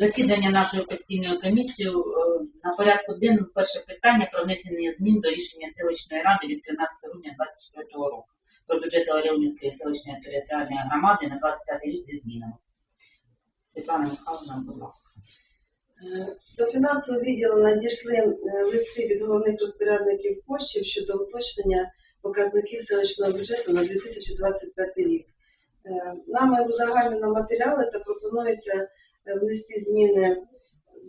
Засідання нашої постійної комісії. Е, На порядку денному перше питання про внесення змін до рішення селищної ради від 13 грудня 2024 року про бюджет Ларіонівської селищної територіальної громади на 25 рік зі змінами. Світлана Михайловна, будь ласка. Е, До фінансового відділу надійшли е, листи від головних розпорядників коштів щодо уточнення показників селищного бюджету на 2025 рік. Нами узагальнено матеріали та пропонується внести зміни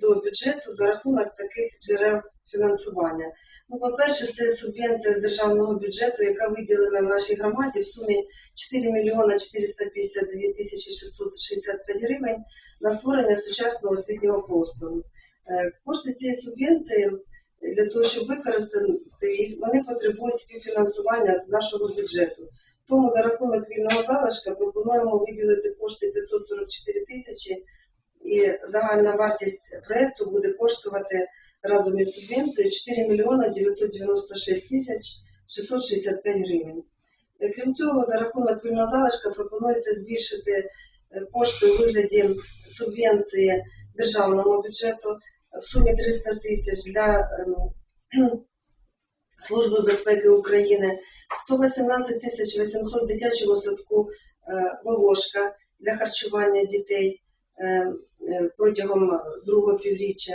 до бюджету за рахунок таких джерел фінансування. Ну, по-перше, це субвенція з державного бюджету, яка виділена нашій громаді в сумі 4 мільйона 452 тисячі 665 гривень на створення сучасного освітнього простору. Е, Кошти цієї субвенції е, для того, щоб використати їх, вони потребують співфінансування з нашого бюджету. Тому за рахунок вільного залишка пропонуємо виділити кошти 544 тисячі, і загальна вартість проєкту буде коштувати разом із субвенцією 4 мільйона 996 тисяч 665 гривень. Е, Крім цього, за рахунок вільного залишка пропонується збільшити е, кошти у вигляді субвенції державного бюджету в сумі 300 тисяч для ем, Служби безпеки України, 118 тисяч 800 дитячого садку е, «Волошка» для харчування дітей е, е, протягом другого півріччя.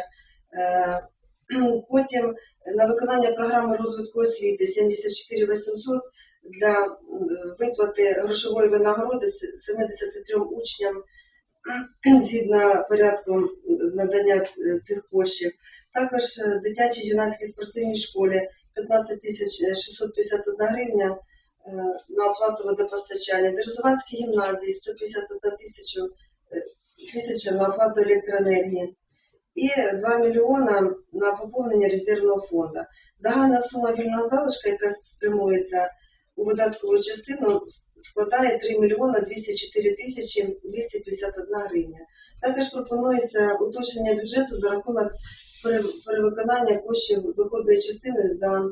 Е, Потім на виконання програми розвитку освіти 74 800 для виплати грошової винагороди с- 73 учням згідно порядку надання е, цих коштів. Також е, дитячій юнацькій спортивній школі 15 тисяч 651 гривня е, на оплату водопостачання. Дерезуванській гімназії 151 тисячу е, тисяча на оплату електроенергії. І 2 мільйона на поповнення резервного фонду. Загальна сума вільного залишка, яка спрямується у видаткову частину, складає 3 мільйона 204 тисячі 251 гривня. Також пропонується уточнення бюджету за рахунок перевиконання коштів доходної частини за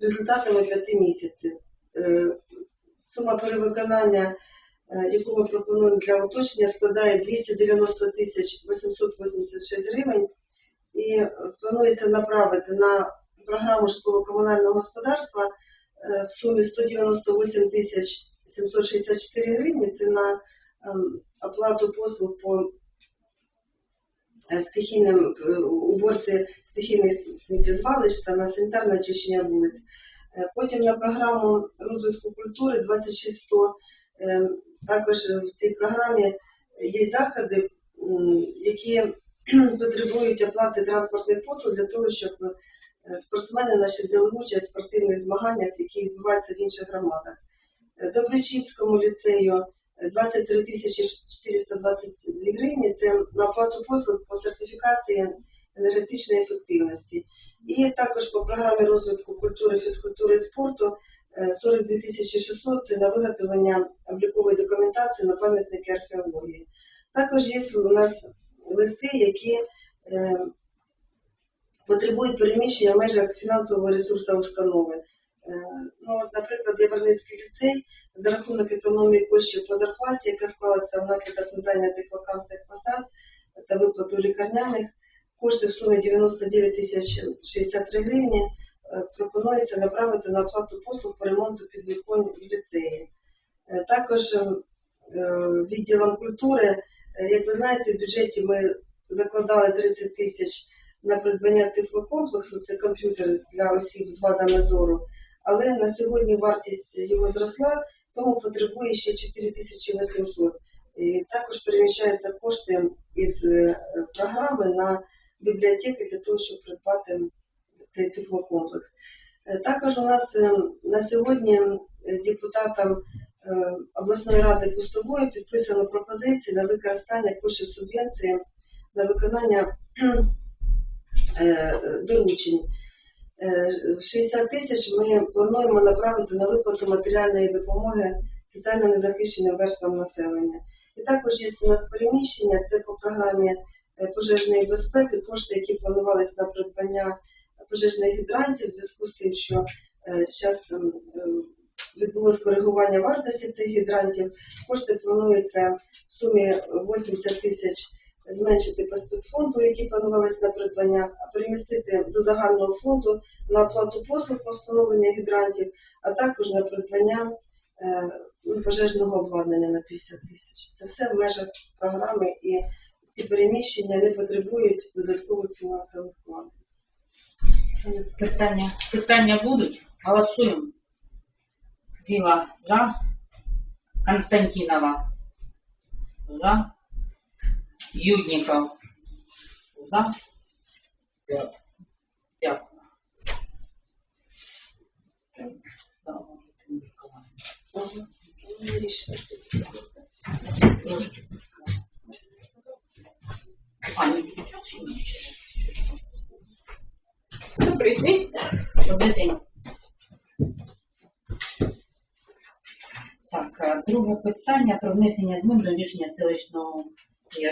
результатами 5 місяців. Е, Сума перевиконання, яку ми пропонуємо для уточнення, складає 290 тисяч 886 гривень і е, планується направити на програму житлово-комунального господарства е, в сумі 198 тисяч 764 гривні. Це на ем, оплату послуг по е, стихійним е, уборці стихійних сміттєзвалищ та на санітарне очищення вулиць. Е, Потім на програму розвитку культури 2600. Е, Також в цій програмі є заходи, які потребують оплати транспортних послуг для того, щоб е, спортсмени наші взяли участь в спортивних змаганнях, які відбуваються в інших громадах. Е, Добричівському ліцею е, 23 тисячі 422 гривні. Це на оплату послуг по сертифікації енергетичної ефективності. І також по програмі розвитку культури, фізкультури і спорту е, 42 тисячі 600 – це на виготовлення облікової документації на пам'ятники археології. Також є у нас листи, які е, потребують переміщення в межах фінансового ресурсу установи. Е, Ну, от, наприклад, Яворницький ліцей за рахунок економії коштів по зарплаті, яка склалася внаслідок незайнятих вакантних посад та виплату лікарняних, кошти в сумі 99 тисяч 63 гривні е, пропонується направити на оплату послуг по ремонту підвіконь в ліцеї. Е, Також е, відділом культури, е, як ви знаєте, в бюджеті ми закладали 30 тисяч на придбання тифлокомплексу, це комп'ютер для осіб з вадами зору, але на сьогодні вартість його зросла, тому потребує ще 4800. І також переміщаються кошти із е, програми на бібліотеки для того, щоб придбати цей тифлокомплекс. Е, Також у нас е, на сьогодні е, депутатам обласної ради Пустової підписано пропозиції на використання коштів субвенції на виконання доручень. Е, 60 тисяч ми плануємо направити на виплату матеріальної допомоги соціально незахищеним верствам населення. І також є у нас переміщення, це по програмі пожежної безпеки, кошти, які планувалися на придбання пожежних гідрантів, в зв'язку з тим, що зараз відбулось коригування вартості цих гідрантів. Кошти плануються в сумі 80 тисяч зменшити по спецфонду, які планувалися на придбання, а перемістити до загального фонду на оплату послуг по встановленню гідрантів, а також на придбання е, ну, пожежного обладнання на 50 тисяч. Це все в межах програми і ці переміщення не потребують додаткових фінансових вкладень. Питання, питання будуть? Голосуємо. Віла за. Константинова за. Юдніков за. Дякую. Рішення. Добрий день. Добрий. Так, е, друге питання про внесення змін до рішення селищної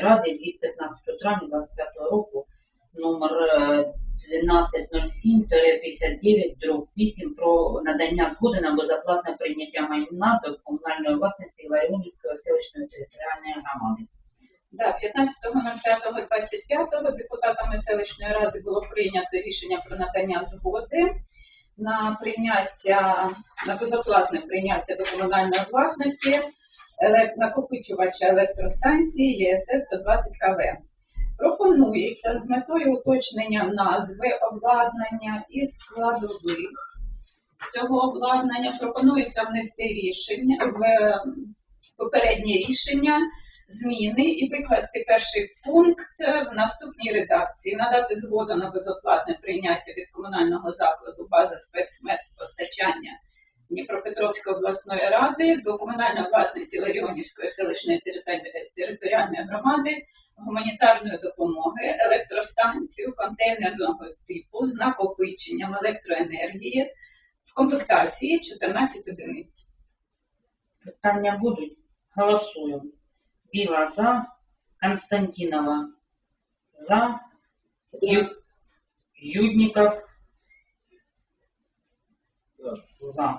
ради від 15 травня 2025 року номер е, 1207-59 дроб 8 про надання згоди на безоплатне прийняття майна до комунальної власності Ларіонівської селищної територіальної громади. Да, 15.05.25 депутатами селищної ради було прийнято рішення про надання згоди на прийняття на безоплатне прийняття до комунальної власності накопичувача електростанції ЄСС 120 КВ. Пропонується з метою уточнення назви обладнання і складових цього обладнання. Пропонується внести рішення в е, попереднє рішення зміни і викласти перший пункт в наступній редакції. Надати згоду на безоплатне прийняття від комунального закладу база спецмедпостачання Дніпропетровської обласної ради до комунальної власності Ларіонівської селищної територіальної громади гуманітарної допомоги, електростанцію контейнерного типу з накопиченням електроенергії в комплектації 14 одиниць. Питання будуть? Голосуємо. Біла за. Константинова за. Ю... Юдніков за.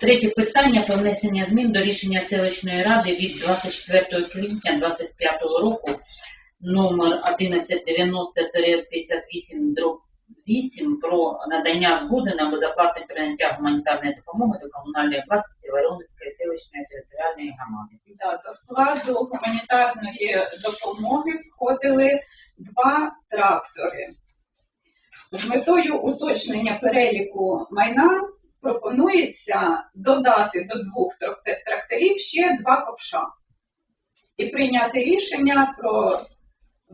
Третє питання про внесення змін до рішення селищної ради від 24 квітня 2025 року номер 1190-58 дроб 8 про надання згоди на безоплатне прийняття гуманітарної допомоги до комунальної власності Ларонівської селищної територіальної громади. Да, до складу гуманітарної допомоги входили два трактори. З метою уточнення переліку майна пропонується додати до двох тракторів ще два ковша і прийняти рішення про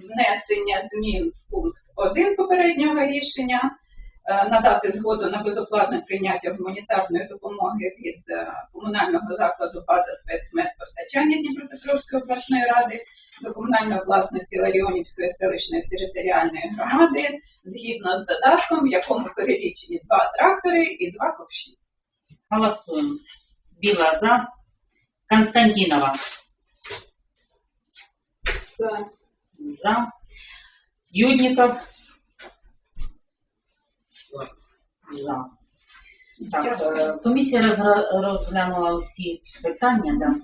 внесення змін в пункт 1 попереднього рішення, е, надати згоду на безоплатне прийняття гуманітарної допомоги від е, комунального закладу база спецмедпостачання Дніпропетровської обласної ради до комунальної власності Ларіонівської селищної територіальної громади згідно з додатком, в якому перелічені два трактори і два ковші. Голосуємо. Біла за. Константинова за. Юдніков за. Так, е, комісія розгра- розглянула усі питання, да.